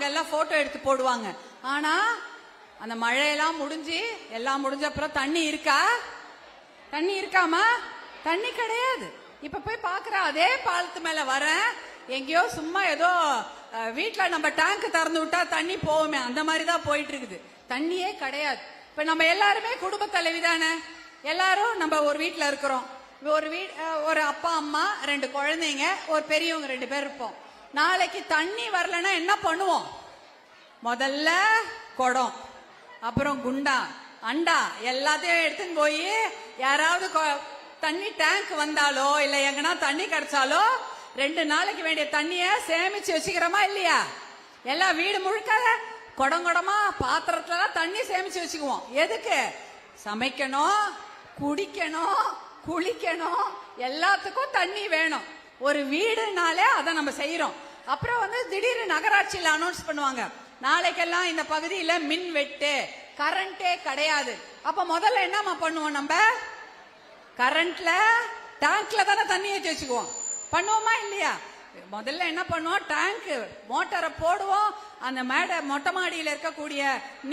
அவங்க எல்லாம் போட்டோ எடுத்து போடுவாங்க. ஆனா அந்த மழையெல்லாம் முடிஞ்சு எல்லாம் முடிஞ்ச அப்புறம் தண்ணி இருக்கா? தண்ணி இருக்காமா? தண்ணி கிடையாது. இப்ப போய் பாக்குற அதே பாலத்து மேல வரேன். எங்கேயோ சும்மா ஏதோ வீட்டுல நம்ம டேங்க் திறந்து விட்டா தண்ணி போகுமே அந்த மாதிரி தான் போயிட்டு இருக்குது தண்ணியே கிடையாது. இப்ப நம்ம எல்லாருமே குடும்ப தலைவி தானே? எல்லாரும் நம்ம ஒரு வீட்டுல இருக்கிறோம். ஒரு வீ ஒரு அப்பா அம்மா ரெண்டு குழந்தைங்க ஒரு பெரியவங்க ரெண்டு பேர் இருப்போம். நாளைக்கு தண்ணி வரலன்னா என்ன பண்ணுவோம்? முதல்ல குடம் அப்புறம் குண்டா அண்டா எல்லாத்தையும் எடுத்துன்னு போய் யாராவது கொ- தண்ணி டேங்க் வந்தாலோ இல்ல எங்கன்னா தண்ணி கிடைச்சாலோ ரெண்டு நாளைக்கு வேண்டிய தண்ணிய சேமிச்சு வச்சுக்கிறோமா இல்லையா? எல்லாம் வீடு முழுக்க குடம் குடமா பாத்திரத்துல தண்ணி சேமிச்சு வச்சுக்குவோம். எதுக்கு? சமைக்கணும் குடிக்கணும் குளிக்கணும் எல்லாத்துக்கும் தண்ணி வேணும். ஒரு வீடுனாலே அதை நம்ம செய்யறோம் அப்புறம் வந்து திடீர்னு நகராட்சியில் அனௌன்ஸ் பண்ணுவாங்க. நாளைக்கெல்லாம் இந்த பகுதியில மின் வெட்டு கரண்டே கிடையாது. அப்ப முதல்ல என்னம்மா பண்ணுவோம் நம்ம? கரண்ட்ல டேங்க்ல தானே தண்ணி ஏற்றி வச்சுக்குவோம். பண்ணுவோமா இல்லையா? முதல்ல என்ன பண்ணுவோம்? டேங்க் மோட்டரை போடுவோம். அந்த மேடை மொட்டை மாடியில் இருக்கக்கூடிய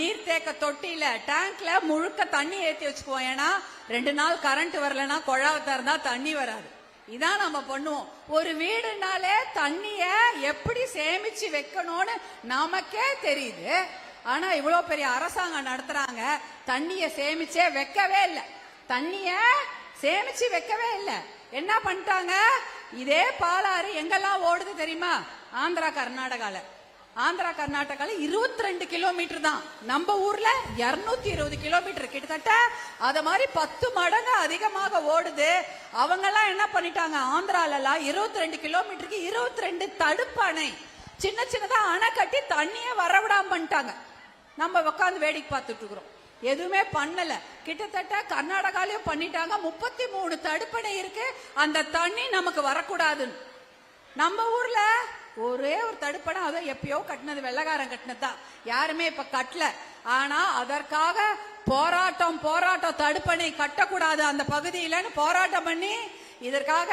நீர்த்தேக்க தொட்டியில டேங்க்ல முழுக்க தண்ணி ஏற்றி வச்சுக்குவோம். ஏன்னா ரெண்டு நாள் கரண்ட் வரலன்னா குழாவத்தா திறந்தா தண்ணி வராது. இதான் நம்ம பண்ணுவோம். ஒரு வீடுனாலே தண்ணிய எப்படி சேமிச்சு வைக்கணும்னு நமக்கே தெரியுது. ஆனா இவ்வளவு பெரிய அரசாங்கம் நடத்துறாங்க. தண்ணிய சேமிச்சே வைக்கவே இல்லை. தண்ணிய சேமிச்சு வைக்கவே இல்லை. என்ன பண்ணிட்டாங்க? இதே பாலாறு எங்கெல்லாம் ஓடுது தெரியுமா? ஆந்திரா கர்நாடகால. ஆந்திரா கர்நாடகால இருபத்தி ரெண்டு கிலோமீட்டர் தான். நம்ம ஊர்ல இருநூத்தி இருபது கிலோமீட்டர் கிட்டத்தட்ட அத மாதிரி பத்து மடங்கு அதிகமாக ஓடுது. அவங்க எல்லாம் என்ன பண்ணிட்டாங்க? ஆந்திரால எல்லாம் இருபத்தி ரெண்டு கிலோமீட்டருக்கு இருபத்தி ரெண்டு தடுப்பணை சின்ன சின்னதா அணை கட்டி தண்ணியே வரவிடாம பண்ணிட்டாங்க. நம்ம உட்காந்து வேடிக்கை பார்த்துட்டு இருக்கிறோம். எதுவுமே பண்ணல. கிட்டத்தட்ட கர்நாடகாலையும் பண்ணிட்டாங்க. முப்பத்தி மூணு தடுப்பணை இருக்கு. அந்த தண்ணி நமக்கு வரக்கூடாதுன்னு. நம்ம ஊர்ல ஒரே ஒரு தடுப்பணம் அதை எப்பயோ கட்டினது வெள்ளக்காரன் கட்டினது தான் யாருமே இப்ப கட்டல. ஆனா அதற்காக போராட்டம் போராட்டம் தடுப்பணை கட்டக்கூடாது அந்த பகுதியிலன்னு போராட்டம் பண்ணி இதற்காக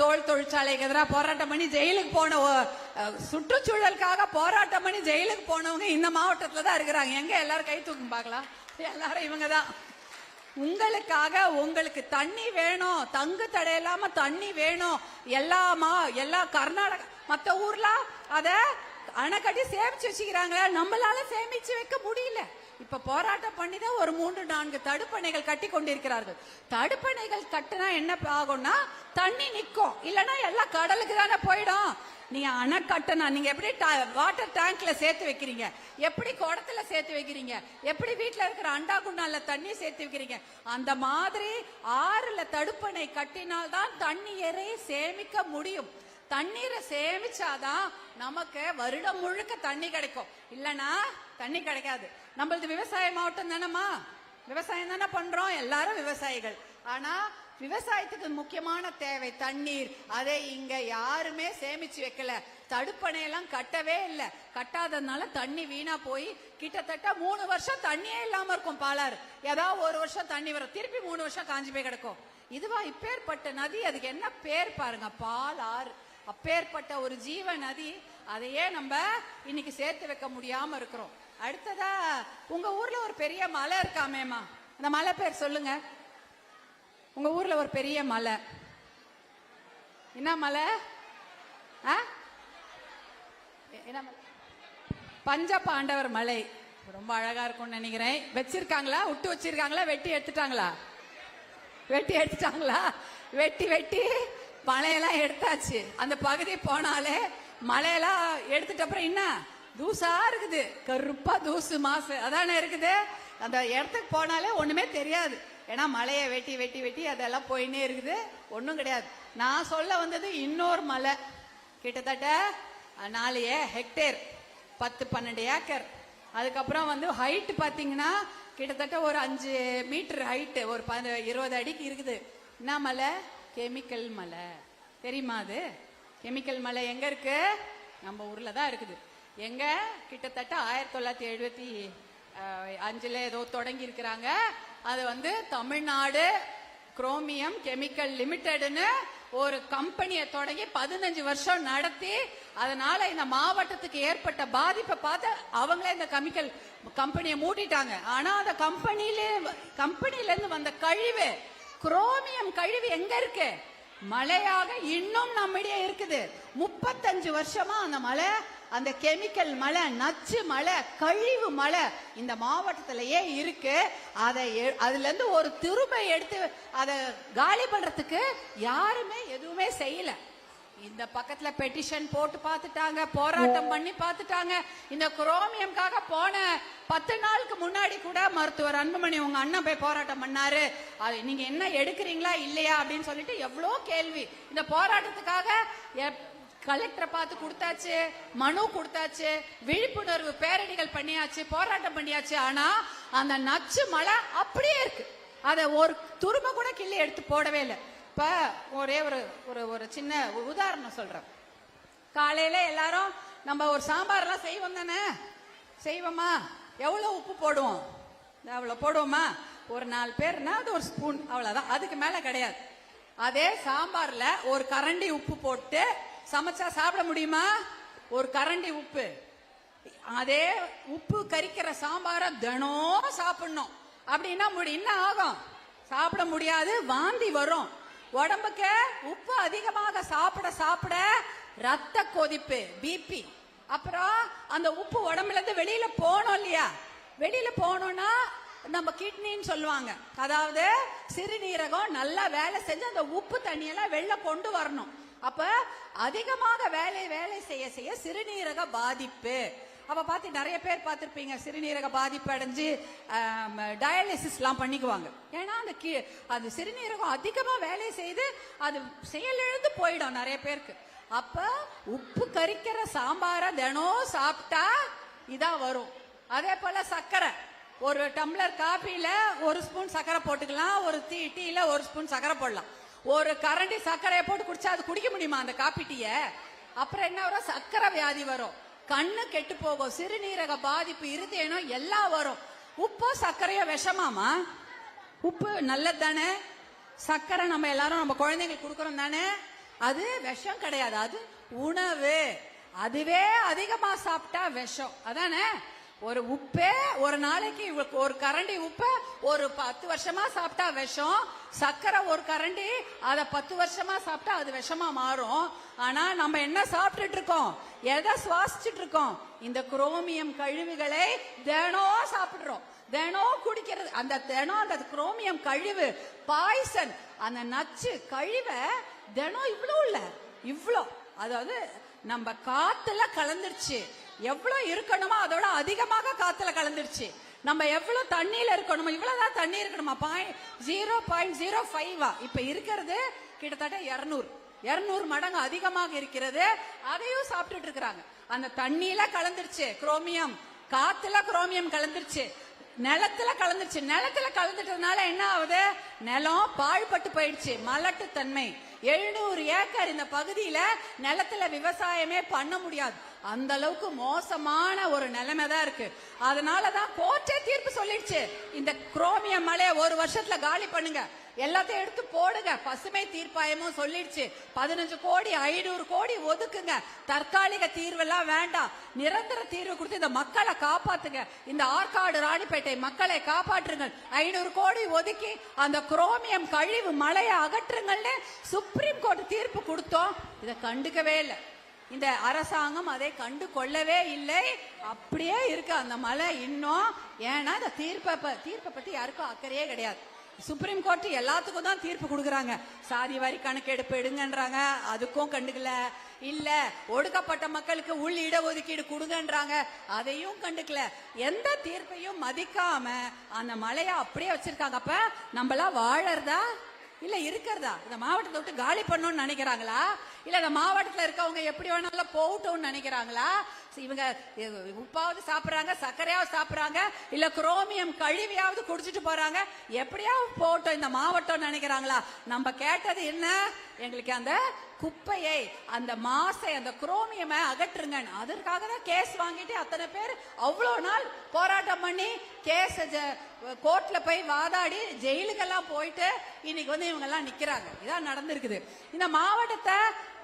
தோல் தொழிற்சாலைக்கு எதிராக போராட்டம் பண்ணி ஜெயிலுக்கு போன சுற்றுச்சூழலுக்காக போராட்டம் பண்ணி ஜெயிலுக்கு போனவங்க இந்த மாவட்டத்துல தான் இருக்கிறாங்க. எங்க எல்லாரும் கை தூக்கி பார்க்கலாம். எல்லாரும் இவங்க தான் உங்களுக்காக உங்களுக்கு தண்ணி வேணும். தங்கு தடை இல்லாம தண்ணி வேணும். எல்லா மா எல்லா கர்நாடகா மத்த ஊர்ல அத அணை கட்டி சேமிச்சு வச்சுக்கிறாங்களா நம்மளால சேமிச்சு வைக்க முடியல. இப்ப போராட்டம் பண்ணி தான் ஒரு மூன்று நான்கு தடுப்பணைகள் கட்டி கொண்டிருக்கிறார்கள். தடுப்பணைகள் கட்டினா என்ன ஆகும்னா தண்ணி நிக்கும். இல்லனா எல்லாம் கடலுக்கு தானே போயிடும். நீங்க அணை கட்டணா நீங்க எப்படி வாட்டர் டேங்க்ல சேர்த்து வைக்கிறீங்க? எப்படி குடத்துல சேர்த்து வைக்கிறீங்க? எப்படி வீட்டுல இருக்கிற அண்டா குண்டால தண்ணி சேர்த்து வைக்கிறீங்க? அந்த மாதிரி ஆறுல தடுப்பணை கட்டினால்தான் தண்ணீரை சேமிக்க முடியும். தண்ணீரை சேமிச்சாதான் நமக்கு வருடம் முழுக்க தண்ணி கிடைக்கும். இல்லனா தண்ணி கிடைக்காது. நம்மளது விவசாய மாவட்டம் தானேம்மா? விவசாயம் தானே பண்றோம். எல்லாரும் விவசாயிகள். ஆனா விவசாயத்துக்கு முக்கியமான தேவை தண்ணீர். அதை இங்க யாருமே சேமிச்சு வைக்கல. தடுப்பணையெல்லாம் கட்டவே இல்லை. கட்டாததுனால தண்ணி வீணா போய் கிட்டத்தட்ட மூணு வருஷம் தண்ணியே இல்லாம இருக்கும் பாலாறு. ஏதாவது ஒரு வருஷம் தண்ணி வரும். திருப்பி மூணு வருஷம் காஞ்சி போய் கிடக்கும். இதுவா இப்பேற்பட்ட நதி? அதுக்கு என்ன பேர் பாருங்க? பால் ஆறு அப்பேற்பட்ட ஒரு ஜீவ நதி அதையே நம்ம இன்னைக்கு சேர்த்து வைக்க முடியாம இருக்கிறோம். அடுத்ததா உங்க ஊர்ல ஒரு பெரிய மலை இருக்காமேமா அந்த மலை பேர் சொல்லுங்க. உங்க ஊர்ல ஒரு பெரிய மலை. என்ன மலை? ஆ? என்ன மலை? பஞ்ச பாண்டவர் மலை. ரொம்ப அழகா இருக்கும்னு நினைக்கிறேன். வச்சிருக்காங்களா? விட்டு வச்சிருக்காங்களா? வெட்டி எடுத்துட்டாங்களா? வெட்டி எடுத்துட்டாங்களா? வெட்டி வெட்டி. மலையெல்லாம் எடுத்தாச்சு. அந்த பகுதி போனாலே மலையெல்லாம் எடுத்துட்ட அப்புறம் என்ன? தூசா இருக்குது. கருப்பா தூசு மாசு. அதானே இருக்குது? அந்த இடத்துக்கு போனாலே ஒண்ணுமே தெரியாது. ஏன்னா மலையை வெட்டி வெட்டி வெட்டி அதெல்லாம் போயின்னே இருக்குது. ஒன்றும் கிடையாது. நான் சொல்ல வந்தது இன்னொரு மலை. கிட்டத்தட்ட நாலு ஏ- ஹெக்டேர். பத்து பன்னெண்டு ஏக்கர். அதுக்கப்புறம் வந்து ஹைட்டு பார்த்தீங்கன்னா கிட்டத்தட்ட ஒரு அஞ்சு மீட்டர் ஹைட்டு ஒரு ப இருபது அடிக்கு இருக்குது. என்ன மலை? கெமிக்கல் மலை. தெரியுமா அது? கெமிக்கல் மலை எங்க இருக்கு? நம்ம ஊர்ல தான் இருக்குது. எங்க? கிட்டத்தட்ட ஆயிரத்தி தொள்ளாயிரத்தி எழுபத்தி அஞ்சுல ஏதோ தொடங்கி இருக்கிறாங்க. அது வந்து தமிழ்நாடு குரோமியம் கெமிக்கல் லிமிடெட்னு ஒரு கம்பெனியை தொடங்கி பதினஞ்சு வருஷம் நடத்தி அதனால இந்த மாவட்டத்துக்கு ஏற்பட்ட பாதிப்பை பார்த்து அவங்களே இந்த கெமிக்கல் கம்பெனியை மூட்டிட்டாங்க ஆனா அந்த கம்பெனில கம்பெனில இருந்து வந்த கழிவு குரோமியம் கழிவு எங்க இருக்கு? மழையாக இன்னும் நம்மிடையே இருக்குது. முப்பத்தஞ்சு வருஷமா அந்த மழை அந்த கெமிக்கல் மழை நச்சு மழை கழிவு மழை இந்த மாவட்டத்திலேயே இருக்கு. அதை எ- அதுல இருந்து ஒரு திரும்ப எடுத்து அதை காலி பண்றதுக்கு யாருமே எதுவுமே செய்யலை. இந்த பக்கத்துல பெட்டிஷன் போட்டு பார்த்துட்டாங்க போராட்டம் பண்ணி பார்த்துட்டாங்க. இந்த குரோமியம்காக போன பத்து நாளுக்கு முன்னாடி கூட மருத்துவர் அன்புமணி உங்க அண்ணன் போய் போராட்டம் பண்ணாரு. அது நீங்க என்ன எடுக்கிறீங்களா இல்லையா அப்படின்னு சொல்லிட்டு எவ்வளோ கேள்வி. இந்த போராட்டத்துக்காக கலெக்டரை பார்த்து கொடுத்தாச்சு மனு கொடுத்தாச்சு விழிப்புணர்வு பேரணிகள் பண்ணியாச்சு போராட்டம் பண்ணியாச்சு. ஆனா அந்த நச்சு மலை அப்படியே இருக்கு. அதை ஒரு துரும்ப கூட கிள்ளி எடுத்து போடவே இல்லை. இப்ப ஒரே ஒரு ஒரு ஒரு சின்ன உதாரணம் சொல்றேன். காலையில எல்லாரும் நம்ம ஒரு சாம்பார்லாம் செய்வோம் தானே? செய்வோமா? எவ்வளவு உப்பு போடுவோம்? அவ்வளவு போடுவோமா? ஒரு நாலு பேர்னா அது ஒரு ஸ்பூன் அவ்வளவுதான். அதுக்கு மேல கிடையாது. அதே சாம்பார்ல ஒரு கரண்டி உப்பு போட்டு சமைச்சா சாப்பிட முடியுமா? ஒரு கரண்டி உப்பு. அதே உப்பு கறிக்கிற சாம்பாரை தினம் சாப்பிடணும். அப்படின்னா முடி- என்ன ஆகும்? சாப்பிட முடியாது வாந்தி வரும். உடம்புக்கு உப்பு அதிகமாக சாப்பிட சாப்பிட ரத்த கொதிப்பு பிபி அப்புறம் அந்த உப்பு உடம்புல இருந்து வெளியில போனோம் இல்லையா? வெளியில போனோம்னா நம்ம கிட்னின்னு சொல்லுவாங்க. அதாவது சிறுநீரகம் நல்லா வேலை செஞ்சு அந்த உப்பு தண்ணியெல்லாம் வெளில கொண்டு வரணும். அப்ப அதிகமாக வேலை வேலை செய்ய செய்ய சிறுநீரக பாதிப்பு. அப்ப பார்த்து நிறைய பேர் பார்த்திருப்பீங்க. சிறுநீரக பாதிப்பு அடைஞ்சு டயாலிசிஸ்லாம் பண்ணிக்குவாங்க. ஏன்னா அந்த கீ- அது சிறுநீரகம் அதிகமா வேலை செய்து அது செயலிழந்து போயிடும் நிறைய பேருக்கு. அப்ப உப்பு கறிக்கிற சாம்பாரை தினம் சாப்பிட்டா இதான் வரும். அதே போல சர்க்கரை. ஒரு டம்ளர் காப்பியில ஒரு ஸ்பூன் சர்க்கரை போட்டுக்கலாம். ஒரு டீ டீல ஒரு ஸ்பூன் சர்க்கரை போடலாம். ஒரு கரண்டி சர்க்கரையை போட்டு குடிச்சா அது குடிக்க முடியுமா அந்த காப்பி டீய? அப்புறம் என்ன வரும்? சர்க்கரை வியாதி வரும். கண்ணு கெட்டு போகும். சிறுநீரக பாதிப்பு இருதேனம் எல்லாம் வரும். உப்பு சர்க்கரையோ விஷமாமா? உப்பு நல்லது தானே சர்க்கரை நம்ம எல்லாரும் நம்ம குழந்தைங்களுக்கு கொடுக்கறோம் தானே? அது விஷம் கிடையாது. அது உணவு. அதுவே அதிகமா சாப்பிட்டா விஷம். அதானே? ஒரு உப்பே ஒரு நாளைக்கு ஒரு கரண்டி உப்பை ஒரு பத்து வருஷமா சாப்பிட்டா விஷம் சர்க்கரை ஒரு கரண்டி அதை பத்து வருஷமா சாப்பிட்டா அது விஷமா மாறும். ஆனா நம்ம என்ன சாப்பிட்டுட்டு இருக்கோம்? எதை சுவாசிச்சுட்டு இருக்கோம்? இந்த குரோமியம் கழிவுகளை தினம் சாப்பிடுறோம். தினம் குடிக்கிறது. அந்த தினம் அந்த குரோமியம் கழிவு பாய்சன் அந்த நச்சு கழிவை தினம் இவ்வளோ இல்ல. இவ்வளோ அதாவது நம்ம காத்துல கலந்துருச்சு. எவ்வளவு இருக்கணுமோ அதோட அதிகமாக காத்துல கலந்துருச்சு. நம்ம எவ்வளவு தண்ணியில இருக்கணுமோ? இவ்வளவுதான் தண்ணி இருக்கணுமா? பாயிண்ட் ஜீரோ பாயிண்ட் ஜீரோ ஃபைவா இப்ப இருக்கிறது கிட்டத்தட்ட இருநூறு. இருநூறு மடங்கு அதிகமாக இருக்கிறது. அதையும் சாப்பிட்டுட்டு இருக்கிறாங்க. அந்த தண்ணியில கலந்துருச்சு. குரோமியம் காத்துல குரோமியம் கலந்துருச்சு. நிலத்துல கலந்துருச்சு. நிலத்துல கலந்துட்டதுனால என்ன ஆகுது? நிலம் பாழ்பட்டு போயிடுச்சு. மலட்டு தன்மை எழுநூறு ஏக்கர் இந்த பகுதியில நிலத்துல விவசாயமே பண்ண முடியாது. அந்த அளவுக்கு மோசமான ஒரு நிலைமை தான் இருக்கு. அதனாலதான் கோர்ட்டே தீர்ப்பு சொல்லிடுச்சு. இந்த குரோமியம் மலையை ஒரு வருஷத்துல காலி பண்ணுங்க. எல்லாத்தையும் எடுத்து போடுங்க. பசுமை தீர்ப்பாயமும் சொல்லிடுச்சு. பதினஞ்சு கோடி ஐநூறு கோடி ஒதுக்குங்க. தற்காலிக தீர்வெல்லாம் வேண்டாம். நிரந்தர தீர்வு கொடுத்து இந்த மக்களை காப்பாத்துங்க. இந்த ஆற்காடு ராணிப்பேட்டை மக்களை காப்பாற்றுங்கள். ஐநூறு கோடி ஒதுக்கி அந்த குரோமியம் கழிவு மலையை அகற்றுங்கள்னு சுப்ரீம் கோர்ட் தீர்ப்பு கொடுத்தோம். இதை கண்டுக்கவே இல்லை. இந்த அரசாங்கம் அதை கண்டு கொள்ளவே இல்லை. அப்படியே இருக்கு அந்த மலை இன்னும். ஏன்னா இந்த தீர்ப்பை தீர்ப்பை பத்தி யாருக்கும் அக்கறையே கிடையாது. சுப்ரீம் கோர்ட் எல்லாத்துக்கும் தான் தீர்ப்பு கொடுக்குறாங்க. சாதி வாரி கணக்கெடுப்பு எடுங்கன்றாங்க. அதுக்கும் கண்டுக்கல. இல்ல ஒடுக்கப்பட்ட மக்களுக்கு உள் இடஒதுக்கீடு கொடுங்கன்றாங்க. அதையும் கண்டுக்கல. எந்த தீர்ப்பையும் மதிக்காம அந்த மலையை அப்படியே வச்சிருக்காங்க. அப்ப நம்மளா வாழறதா? இல்ல இருக்கிறதா? இந்த மாவட்டத்தை விட்டு காலி பண்ணணும்னு நினைக்கிறாங்களா? இல்ல இந்த மாவட்டத்துல இருக்கவங்க எப்படி வேணாலும் போகட்டும்னு நினைக்கிறாங்களா? இவங்க உப்பாவது சாப்பிடுறாங்க சர்க்கரையாவது சாப்பிடுறாங்க இல்ல குரோமியம் கழிவியாவது குடிச்சிட்டு போறாங்க. எப்படியாவது போகட்டும் இந்த மாவட்டம்னு நினைக்கிறாங்களா? நம்ம கேட்டது என்ன? எங்களுக்கு அந்த குப்பையை அந்த மாசை அந்த குரோமியமை அகற்றுங்க அதற்காக தான் கேஸ் வாங்கிட்டு அத்தனை பேர் அவ்வளோ நாள் போராட்டம் பண்ணி கேஸ் கோர்ட்ல போய் வாதாடி ஜெயிலுக்கெல்லாம் போயிட்டு இன்னைக்கு வந்து இவங்க எல்லாம் நிக்கிறாங்க. இதான் நடந்திருக்குது. இந்த மாவட்டத்தை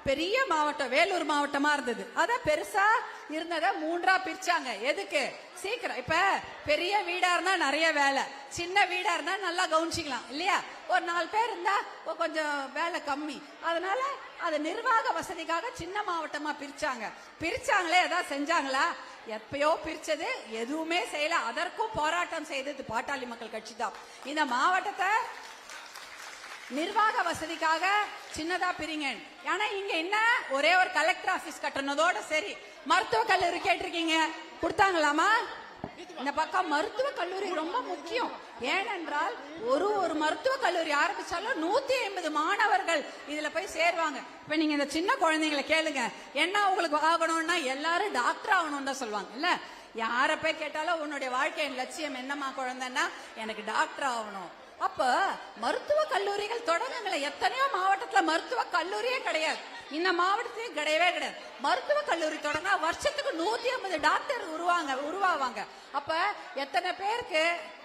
பெரிய மாவட்டம் வேலூர் மாவட்டமா இருந்தது. அத பெருசா இருந்ததை மூன்றா பிரிச்சாங்க. எதுக்கு? சீக்கிரம். இப்ப பெரிய வீடா இருந்தா நிறைய வேலை. சின்ன வீடா இருந்தா நல்லா கவனிச்சிக்கலாம் இல்லையா? ஒரு நாலு பேர் இருந்தா கொஞ்சம் வேலை கம்மி. அதனால அது நிர்வாக வசதிக்காக சின்ன மாவட்டமா பிரிச்சாங்க. பிரிச்சாங்களே ஏதாவது செஞ்சாங்களா? எப்பயோ பிரிச்சது எதுவுமே செய்யல. அதற்கும் போராட்டம் செய்தது பாட்டாளி மக்கள் கட்சி தான். இந்த மாவட்டத்தை நிர்வாக வசதிக்காக சின்னதா பிரிங்க. ஆனா இங்க என்ன? ஒரே ஒரு கலெக்டர் ஆபீஸ் கட்டணதோட சரி. மருத்துவ கல்லூரி கேட்டிருக்கீங்க. கொடுத்தாங்களாமா? இந்த பக்கம் மருத்துவ கல்லூரி ரொம்ப முக்கியம். ஏனென்றால் ஒரு ஒரு மருத்துவ கல்லூரி ஆரம்பிச்சாலும் நூத்தி ஐம்பது மாணவர்கள் இதுல போய் சேருவாங்க. இப்ப நீங்க இந்த சின்ன குழந்தைங்களை கேளுங்க. என்ன உங்களுக்கு ஆகணும்னா எல்லாரும் டாக்டர் ஆகணும்னு தான் சொல்லுவாங்க இல்ல? யார போய் கேட்டாலும் உன்னுடைய வாழ்க்கையின் லட்சியம் என்னம்மா குழந்தைன்னா எனக்கு டாக்டர் ஆகணும். அப்ப மருத்துவ கல்லூரிகள் தொடங்குங்களேன் எத்தனையோ மாவட்டத்துல மருத்துவ கல்லூரியே கிடையாது. இந்த மாவட்டத்திலயும் கிடையவே கிடையாது. மருத்துவ கல்லூரி தொடங்கினா வருஷத்துக்கு நூத்தி ஐம்பது டாக்டர் உருவாங்க உருவாவாங்க. அப்ப எத்தனை பேருக்கு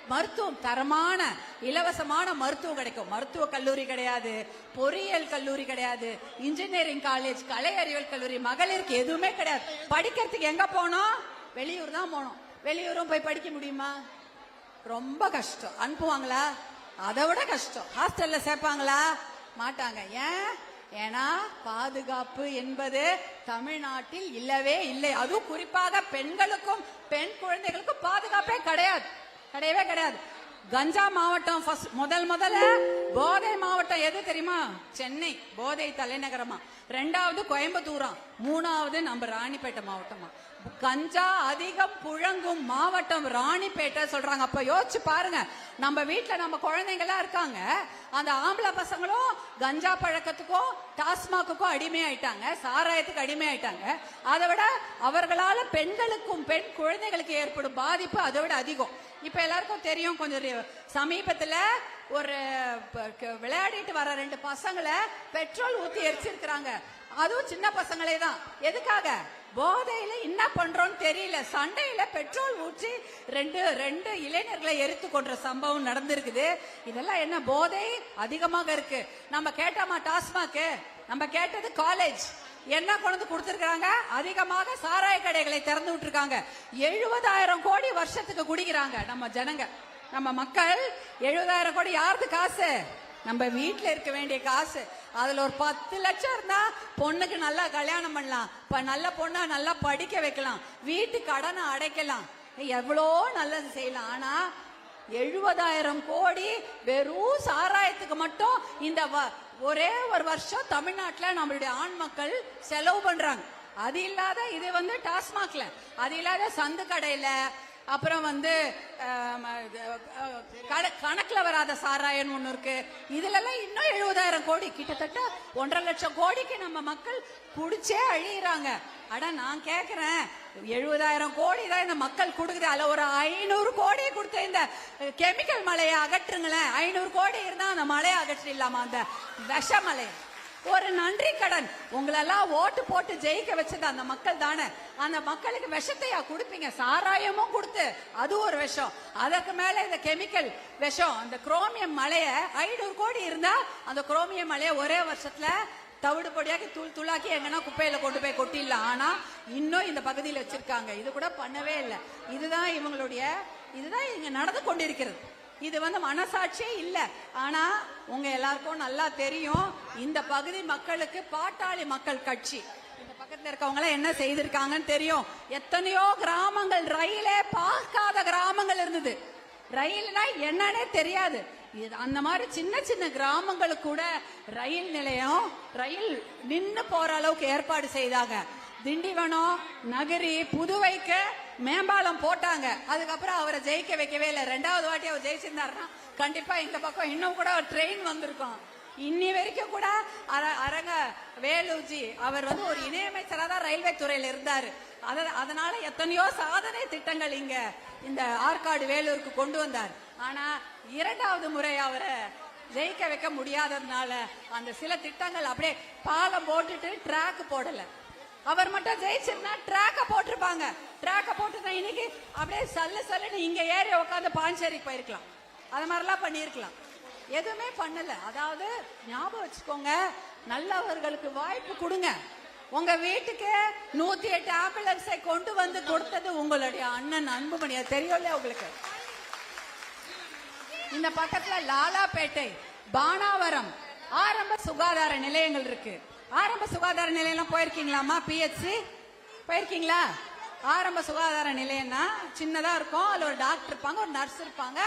மருத்துவம் தரமான இலவசமான மருத்துவம் கிடைக்கும்? மருத்துவ கல்லூரி கிடையாது பொறியியல் கல்லூரி கிடையாது இன்ஜினியரிங் காலேஜ் கலை அறிவியல் கல்லூரி மகளிருக்கு எதுவுமே கிடையாது. படிக்கிறதுக்கு எங்க போனோம்? வெளியூர் தான் போனோம். வெளியூரும் போய் படிக்க முடியுமா? ரொம்ப கஷ்டம். அனுப்புவாங்களா? அதை விட கஷ்டம். ஹாஸ்டல்ல சேர்ப்பாங்களா? மாட்டாங்க. ஏன்? ஏன்னா பாதுகாப்பு என்பது தமிழ்நாட்டில் இல்லவே இல்லை. அதுவும் குறிப்பாக பெண்களுக்கும் பெண் குழந்தைகளுக்கும் பாதுகாப்பே கிடையாது. கிடையவே கிடையாது. கஞ்சா மாவட்டம் முதல் முதல்ல போதை மாவட்டம் எது தெரியுமா? சென்னை போதை தலைநகரமா. ரெண்டாவது கோயம்புத்தூரா. மூணாவது நம்ம ராணிப்பேட்டை மாவட்டமா. கஞ்சா அதிகம் புழங்கும் மாவட்டம் ராணிப்பேட்டை சொல்றாங்க. அப்ப யோசிச்சு பாருங்க. நம்ம வீட்டுல நம்ம குழந்தைங்களா இருக்காங்க. அந்த ஆம்பளை பசங்களும் கஞ்சா பழக்கத்துக்கும் டாஸ்மாக்குக்கும் அடிமையாயிட்டாங்க. சாராயத்துக்கு அடிமையாயிட்டாங்க. அதை விட அவர்களால பெண்களுக்கும் பெண் குழந்தைகளுக்கு ஏற்படும் பாதிப்பு அதை விட அதிகம். இப்ப எல்லாருக்கும் தெரியும். கொஞ்சம் சமீபத்துல ஒரு விளையாடிட்டு வர ரெண்டு பசங்களை பெட்ரோல் ஊத்தி எரிச்சிருக்கிறாங்க. அதுவும் சின்ன பசங்களே தான். எதுக்காக? போதையில என்ன பண்றோம்னு தெரியல. சண்டையில பெட்ரோல் ஊற்றி ரெண்டு ரெண்டு இளைஞர்களை எரித்து கொன்ற சம்பவம் நடந்திருக்குது. இதெல்லாம் என்ன போதை? அதிகமாக இருக்கு. நம்ம கேட்டோமா டாஸ்மாக்கு நம்ம கேட்டது காலேஜ் என்ன கொண்டு வந்து கொடுத்திருக்காங்க அதிகமாக சாராய கடைகளை திறந்து விட்டுருக்காங்க. எழுபதாயிரம் கோடி வருஷத்துக்கு குடிக்கிறாங்க நம்ம ஜனங்க. நம்ம மக்கள் எழுபதாயிரம் கோடி யாருக்கு காசு? நம்ம வீட்டில் இருக்க வேண்டிய காசு. அதுல ஒரு பத்து லட்சம் இருந்தா பொண்ணுக்கு நல்லா கல்யாணம் பண்ணலாம். இப்ப நல்ல பொண்ணா நல்லா படிக்க வைக்கலாம். வீட்டு கடனை அடைக்கலாம். எவ்வளோ நல்லது செய்யலாம். ஆனா எழுபதாயிரம் கோடி வெறும் சாராயத்துக்கு மட்டும் இந்த வ- ஒரே ஒரு வருஷம் தமிழ்நாட்டுல நம்மளுடைய ஆண் மக்கள் செலவு பண்றாங்க. அது இல்லாத இது வந்து டாஸ்மாக்ல. அது இல்லாத சந்து கடையில அப்புறம் வந்து கணக்கில் வராத சாராயன் ஒன்று இருக்கு. இதுலலாம் இன்னும் எழுபதாயிரம் கோடி. கிட்டத்தட்ட ஒன்றரை லட்சம் கோடிக்கு நம்ம மக்கள் குடிச்சே அழியிறாங்க. அட நான் கேட்குறேன் எழுபதாயிரம் கோடி தான் இந்த மக்கள் கொடுக்குது. அதுல ஒரு ஐநூறு கோடி கொடுத்த இந்த கெமிக்கல் மலையை அகற்றுங்களேன். ஐநூறு கோடி இருந்தா அந்த மலையை அகற்றிடலாமா? அந்த விஷ மலையை ஒரு நன்றி கடன். உங்களெல்லாம் ஓட்டு போட்டு ஜெயிக்க வச்சது அந்த மக்கள் தானே. அந்த மக்களுக்கு விஷத்தையா கொடுப்பீங்க? சாராயமும் கொடுத்து. அது ஒரு விஷம். அதற்கு மேல இந்த கெமிக்கல் விஷம். அந்த குரோமியம் மலைய ஐநூறு கோடி இருந்தா அந்த குரோமியம் மலைய ஒரே வருஷத்துல தவிடு பொடியாக்கி தூள் தூளாக்கி எங்கன்னா குப்பையில கொண்டு போய் கொட்டிடலாம். ஆனா இன்னும் இந்த பகுதியில் வச்சிருக்காங்க. இது கூட பண்ணவே இல்லை. இதுதான் இவங்களுடைய இதுதான் இங்க நடந்து கொண்டிருக்கிறது. இது வந்து மனசாட்சியே இல்ல. ஆனா உங்க எல்லாருக்கும் நல்லா தெரியும் இந்த பகுதி மக்களுக்கு பாட்டாளி மக்கள் கட்சி. இந்த பக்கத்துல இருக்கவங்க எல்லாம் என்ன செய்திருக்காங்கன்னு தெரியும். எத்தனையோ கிராமங்கள் ரயிலே பார்க்காத கிராமங்கள் இருந்தது. ரயில்னா என்னன்னே தெரியாது. இது அந்த மாதிரி சின்ன சின்ன கிராமங்களுக்கு கூட ரயில் நிலையம் ரயில் நின்று போற அளவுக்கு ஏற்பாடு செய்தாங்க. திண்டிவனம் நகரி புதுவைக்கு மேம்பாலம் போட்டாங்க. அதுக்கப்புறம் அவரை ஜெயிக்க வைக்கவே இல்லை. ரெண்டாவது வாட்டி அவர் ஜெயிச்சிருந்தாருன்னா கண்டிப்பா இந்த பக்கம் இன்னும் கூட ஒரு ட்ரெயின் வந்திருக்கும். இன்னி வரைக்கும் கூட அர- அரங்க வேலுஜி அவர் வந்து ஒரு இணையமைச்சராக தான் ரயில்வே துறையில இருந்தாரு. அதனால எத்தனையோ சாதனை திட்டங்கள் இங்க இந்த ஆற்காடு வேலூருக்கு கொண்டு வந்தார். ஆனா இரண்டாவது முறை அவரை ஜெயிக்க வைக்க முடியாததுனால அந்த சில திட்டங்கள் அப்படியே பாலம் போட்டுட்டு ட்ராக் போடலை. அவர் மட்டும் ஜெயிச்சிருந்தா ட்ராக்க போட்டிருப்பாங்க. ட்ராக்க போட்டு இன்னைக்கு அப்படியே சல்லு சல்லுன்னு இங்க ஏறி உட்காந்து பாஞ்சேரிக்கு போயிருக்கலாம். அது மாதிரிலாம் பண்ணியிருக்கலாம். எதுவுமே பண்ணல. அதாவது ஞாபகம் வச்சுக்கோங்க நல்லவர்களுக்கு வாய்ப்பு கொடுங்க. உங்க வீட்டுக்கு நூத்தி எட்டு ஆம்புலன்ஸை கொண்டு வந்து கொடுத்தது உங்களுடைய அண்ணன் அன்புமணி. அது தெரியும்ல உங்களுக்கு? இந்த பக்கத்துல லாலாபேட்டை பானாவரம் ஆரம்ப சுகாதார நிலையங்கள் இருக்கு. ஆரம்ப சுகாதார நிலையம்லாம் போயிருக்கீங்களாமா பிஹெச்சி போயிருக்கீங்களா? ஆரம்ப சுகாதார நிலையம்னா சின்னதா இருக்கும். அதுல ஒரு டாக்டர் இருப்பாங்க ஒரு நர்ஸ் இருப்பாங்க.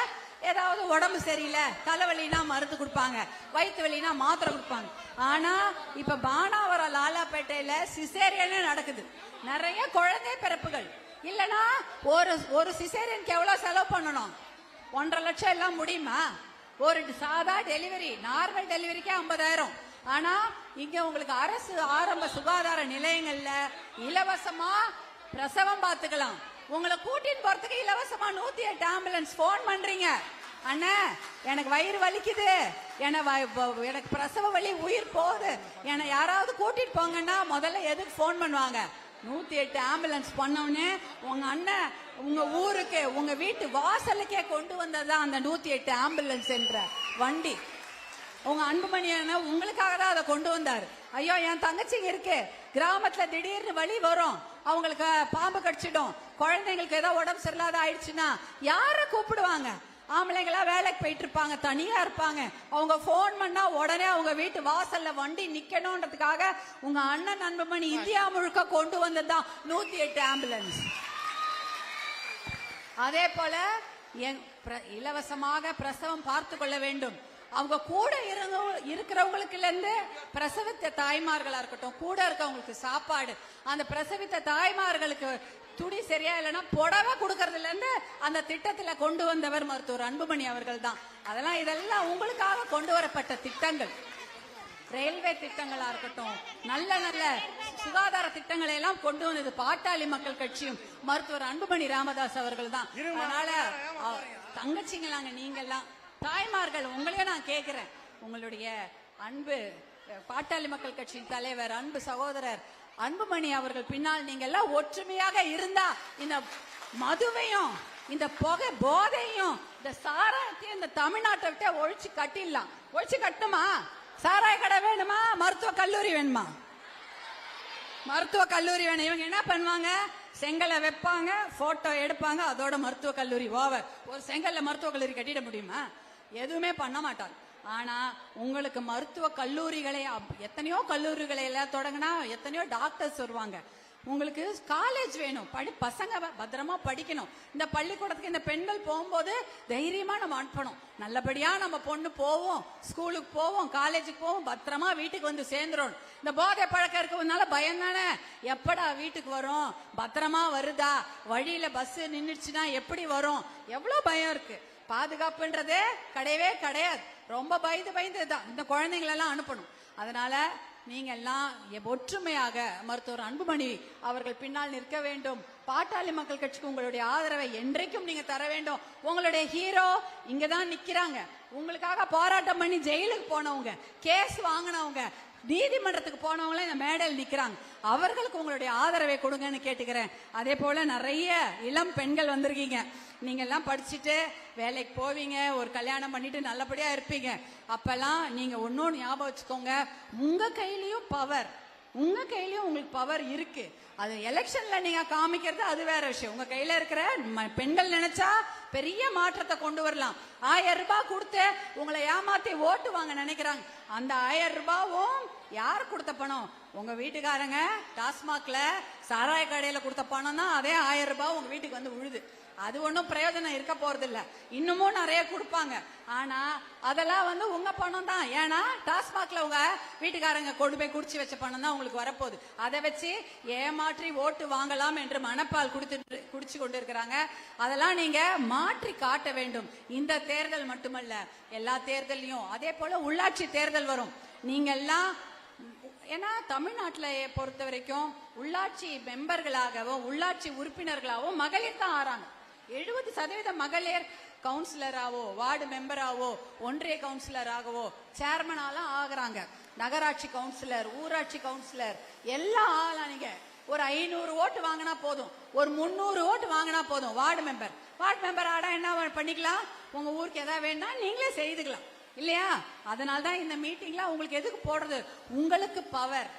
ஏதாவது உடம்பு சரியில்லை தலைவலினா மருந்து கொடுப்பாங்க வயிற்று வலினா மாத்திரை கொடுப்பாங்க. ஆனா இப்ப பானாவரம் லாலாப்பேட்டையில சிசேரியனே நடக்குது. நிறைய குழந்தை பிறப்புகள். இல்லனா ஒரு ஒரு சிசேரியனுக்கு எவ்வளவு செலவு பண்ணணும்? ஒன்றரை லட்சம் எல்லாம் முடியுமா? ஒரு சாதா டெலிவரி நார்மல் டெலிவரிக்கே ஐம்பதாயிரம். ஆனா இங்க உங்களுக்கு அரசு ஆரம்ப சுகாதார நிலையங்கள்ல இலவசமா பிரசவம் பார்த்துக்கலாம். உங்களை கூட்டிட்டு போறதுக்கு இலவசமா நூத்தி எட்டு ஆம்புலன்ஸ் போன் பண்றீங்க. அண்ணா எனக்கு வயிறு வலிக்குது. வ- எனக்கு பிரசவ வலி உயிர் போகுது. என்னை யாராவது கூட்டிட்டு போங்கன்னா முதல்ல எதுக்கு ஃபோன் பண்ணுவாங்க? நூத்தி எட்டு ஆம்புலன்ஸ் பண்ணவுடனே உங்க அண்ணன் உங்க ஊருக்கு உங்க வீட்டு வாசலுக்கே கொண்டு வந்ததுதான் அந்த நூத்தி எட்டு ஆம்புலன்ஸ் என்ற வண்டி. உங்க அன்புமணி அண்ணன் உங்களுக்காக தான் அதை கொண்டு வந்தார். ஐயோ என் தங்கச்சிங்க இருக்கு. கிராமத்துல திடீர்னு வழி வரும். அவங்களுக்கு பாம்பு கடிச்சிடும். குழந்தைங்களுக்கு ஏதோ உடம்பு சரியில்லாத ஆயிடுச்சுன்னா யார கூப்பிடுவாங்க? ஆம்பளைங்களா வேலைக்கு போயிட்டு இருப்பாங்க தனியா இருப்பாங்க. அவங்க ஃபோன் பண்ணா உடனே அவங்க வீட்டு வாசல்ல வண்டி நிக்கணும்ன்றதுக்காக உங்க அண்ணன் அன்புமணி இந்தியா முழுக்க கொண்டு வந்ததுதான் நூத்தி எட்டு ஆம்புலன்ஸ் அதே போல என் இலவசமாக பிரசவம் பார்த்து கொள்ள வேண்டும். அவங்க கூட இருங்க இருக்கிறவங்களுக்கு இருந்து பிரசவித்த தாய்மார்களா இருக்கட்டும் கூட இருக்கவங்களுக்கு சாப்பாடு அந்த பிரசவித்த தாய்மார்களுக்கு துணி சரியா இல்லைன்னா புடவை கொடுக்கறதுல இருந்து அந்த திட்டத்துல கொண்டு வந்தவர் மருத்துவர் அன்புமணி அவர்கள் தான். அதெல்லாம் இதெல்லாம் உங்களுக்காக கொண்டு வரப்பட்ட திட்டங்கள். ரயில்வே திட்டங்களா இருக்கட்டும் நல்ல நல்ல சுகாதார திட்டங்களை எல்லாம் கொண்டு வந்தது பாட்டாளி மக்கள் கட்சியும் மருத்துவர் அன்புமணி ராமதாஸ் அவர்கள் தான். அதனால தங்கச்சிங்களாங்க நீங்க எல்லாம் தாய்மார்கள் உங்களையே நான் கேட்கிறேன் உங்களுடைய அன்பு பாட்டாளி மக்கள் கட்சியின் தலைவர் அன்பு சகோதரர் அன்புமணி அவர்கள் பின்னால் நீங்க எல்லாம் ஒற்றுமையாக இருந்தா இந்த மதுவையும் இந்த புகை போதையும் இந்த சாராயத்தையும் இந்த தமிழ்நாட்டை விட்டு ஒழிச்சு கட்டிடலாம். ஒழிச்சு கட்டணுமா? சாராய கடை வேணுமா? மருத்துவ கல்லூரி வேணுமா? மருத்துவ கல்லூரி வேணும். இவங்க என்ன பண்ணுவாங்க? செங்கலை வைப்பாங்க போட்டோ எடுப்பாங்க அதோட மருத்துவ கல்லூரி ஓவர் ஒரு செங்கல்ல மருத்துவ கல்லூரி கட்டிட முடியுமா? எதுவுமே பண்ண மாட்டாங்க ஆனா உங்களுக்கு மருத்துவ கல்லூரிகளை அப்- எத்தனையோ கல்லூரிகளை எல்லாம் தொடங்கினா எத்தனையோ டாக்டர்ஸ் வருவாங்க. உங்களுக்கு காலேஜ் வேணும். படி பசங்க பத்திரமா படிக்கணும். இந்த பள்ளிக்கூடத்துக்கு இந்த பெண்கள் போகும்போது தைரியமா நம்ம அனுப்பணும். நல்லபடியா நம்ம பொண்ணு போவோம். ஸ்கூலுக்கு போவோம். காலேஜுக்கு போவோம். பத்திரமா வீட்டுக்கு வந்து சேர்ந்துரும் இந்த போதை பழக்கம் இருக்கிறதுனால பயம் தானே? எப்படா வீட்டுக்கு வரும்? பத்திரமா வருதா? வழியில பஸ் நின்றுச்சுன்னா எப்படி வரும்? எவ்வளவு பயம் இருக்கு. பாதுகாப்புன்றதே கிடையவே கிடையாது. ரொம்ப பயந்து பயந்து தான் இந்த குழந்தைங்களெல்லாம் அனுப்பணும். அதனால நீங்க எல்லாம் ஒற்றுமையாக மருத்துவர் அன்புமணி அவர்கள் பின்னால் நிற்க வேண்டும். பாட்டாளி மக்கள் கட்சிக்கு உங்களுடைய ஆதரவை என்றைக்கும் நீங்க தர வேண்டும். உங்களுடைய ஹீரோ இங்க தான் நிக்கிறாங்க. உங்களுக்காக போராட்டம் பண்ணி ஜெயிலுக்கு போனவங்க கேஸ் வாங்கினவங்க நீதிமன்றத்துக்கு போனவங்களே இந்த மேடையில் நிற்கிறாங்க அவர்களுக்கு உங்களுடைய ஆதரவை கொடுங்கன்னு கேட்டுக்கிறேன். அதே போல நிறைய இளம் பெண்கள் வந்திருக்கீங்க. நீங்கெல்லாம் படிச்சுட்டு வேலைக்கு போவீங்க ஒரு கல்யாணம் பண்ணிட்டு நல்லபடியா இருப்பீங்க. அப்பெல்லாம் நீங்க ஒன்னொன்னு ஞாபகம் வச்சுக்கோங்க. உங்க கையிலயும் பவர் உங்க கையிலயும் உங்களுக்கு பவர் இருக்கு. அது எலெக்ஷன்ல நீங்க காமிக்கிறது அது வேற விஷயம். உங்க கையில இருக்கிற ம- பெண்கள் நினைச்சா பெரிய மாற்றத்தை கொண்டு வரலாம். ஆயிரம் ரூபாய் கொடுத்து உங்களை ஏமாத்தி ஓட்டு வாங்க நினைக்கிறாங்க. அந்த ஆயிரம் ரூபாவும் யார் கொடுத்த பணம்? உங்க வீட்டுக்காரங்க டாஸ்மாக்ல சாராய கடையில கொடுத்த பணம் தான் அதே ஆயிரம் ரூபாய் உங்க வீட்டுக்கு வந்து விழுது அது ஒன்றும் பிரயோஜனம் இருக்க போறதில்ல. இன்னமும் நிறைய கொடுப்பாங்க. ஆனா அதெல்லாம் வந்து உங்க பணம் தான். ஏன்னா டாஸ்மாக்ல உங்க வீட்டுக்காரங்க கொண்டு போய் குடிச்சு வச்ச பணம் தான் உங்களுக்கு வரப்போகுது. அதை வச்சு ஏமாற்றி ஓட்டு வாங்கலாம் என்று மனப்பால் குடித்து குடிச்சு கொண்டு இருக்கிறாங்க அதெல்லாம் நீங்க மாற்றி காட்ட வேண்டும். இந்த தேர்தல் மட்டுமல்ல எல்லா தேர்தலையும் அதே போல உள்ளாட்சி தேர்தல் வரும். நீங்க எல்லாம் ஏன்னா தமிழ்நாட்டில் பொறுத்த வரைக்கும் உள்ளாட்சி மெம்பர்களாகவும் உள்ளாட்சி உறுப்பினர்களாகவும் மகளிர் தான் ஆறாங்க. எழுபது சதவீத மகளிர் கவுன்சிலராகவோ வார்டு மெம்பராகவோ ஒன்றிய கவுன்சிலராகவோ சேர்மனாலாம் ஆகுறாங்க. நகராட்சி கவுன்சிலர் ஊராட்சி கவுன்சிலர் எல்லாம் ஆகலாம் நீங்க. ஒரு ஐநூறு ஓட்டு வாங்கினா போதும். ஒரு முந்நூறு ஓட்டு வாங்கினா போதும் வார்டு மெம்பர் வார்டு மெம்பர் ஆடா என்ன பண்ணிக்கலாம்? உங்க ஊருக்கு எதாவது வேணும்னா நீங்களே செய்துக்கலாம். இல்லையா? அதனால தான் இந்த மீட்டிங்ல உங்களுக்கு எதுக்கு போடுறது? உங்களுக்கு பவர்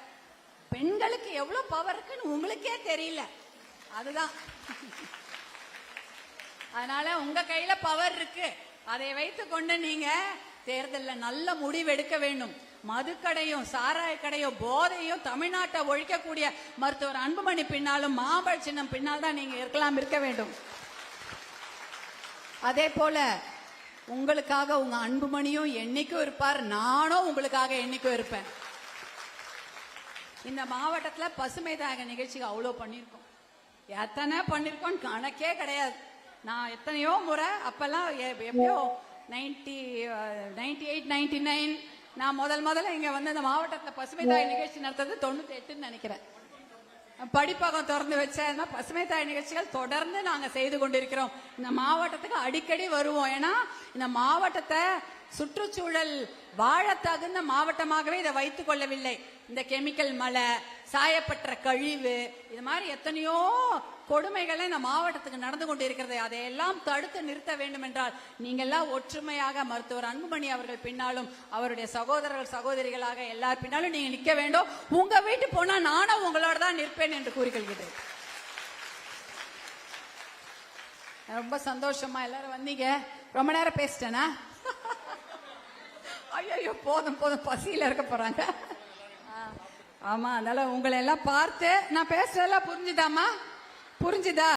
பெண்களுக்கு எவ்வளவு பவர் இருக்குன்னு உங்களுக்கே தெரியல. அதுதான். அதனால உங்க கையில பவர் இருக்கு. அதை வைத்து கொண்டு நீங்க தேர்தலில் நல்ல முடிவு எடுக்க வேண்டும். மதுக்கடையும் சாராய கடையும் போதையும் தமிழ்நாட்டை ஒழிக்கக்கூடிய மருத்துவர் அன்புமணி பின்னாலும் மாம்பழ சின்னம் பின்னால் தான் நீங்க இருக்கலாம் இருக்க வேண்டும். அதே போல உங்களுக்காக உங்க அன்புமணியும் என்னைக்கும் இருப்பார். நானும் உங்களுக்காக என்னைக்கும் இருப்பேன். இந்த மாவட்டத்தில் பசுமை தாயக நிகழ்ச்சிக்கு அவ்வளோ பண்ணியிருக்கோம் எத்தனை பண்ணியிருக்கோம் கணக்கே கிடையாது. நான் எத்தனையோ முறை அப்பெல்லாம் எப்படியோ எப்பயோ ninety ninety eight ninety nine நான் முதல் முதல்ல இங்க வந்து இந்த மாவட்டத்தில் பசுமை தாய் நிகழ்ச்சி நடத்துறது தொண்ணூற்றி எட்டுன்னு நினைக்கிறேன். படிப்பகம் திறந்து வச்ச பசுமை தாய் நிகழ்ச்சிகள் தொடர்ந்து நாங்க செய்து கொண்டிருக்கிறோம். இந்த மாவட்டத்துக்கு அடிக்கடி வருவோம். ஏன்னா இந்த மாவட்டத்தை சுற்றுச்சூழல் வாழ தகுந்த மாவட்டமாகவே இதை வைத்துக் கொள்ளவில்லை. இந்த கெமிக்கல் மலை சாயப்பட்ட கழிவு இது மாதிரி எத்தனையோ கொடுமைகளை இந்த மாவட்டத்துக்கு நடந்து கொண்டிருக்கிறது. அதையெல்லாம் தடுத்து நிறுத்த வேண்டும் என்றால் நீங்கெல்லாம் ஒற்றுமையாக மருத்துவர் அன்புமணி அவர்கள் பின்னாலும் அவருடைய சகோதரர்கள் சகோதரிகளாக எல்லார் பின்னாலும் நீங்க நிற்க வேண்டும். உங்க வீட்டு போனா நானும் உங்களோட தான் நிற்பேன் என்று கூறிக்கொள்கிறேன். ரொம்ப சந்தோஷமா எல்லாரும் வந்தீங்க. ரொம்ப நேரம் பேசிட்டேனா? ஐயோ போதும் போதும். பசியில இருக்க போறாங்க. ஆமா அதனால உங்களை எல்லாம் பார்த்து நான் பேசுறதெல்லாம் புரிஞ்சுதாம்மா? புரிஞ்சுதா?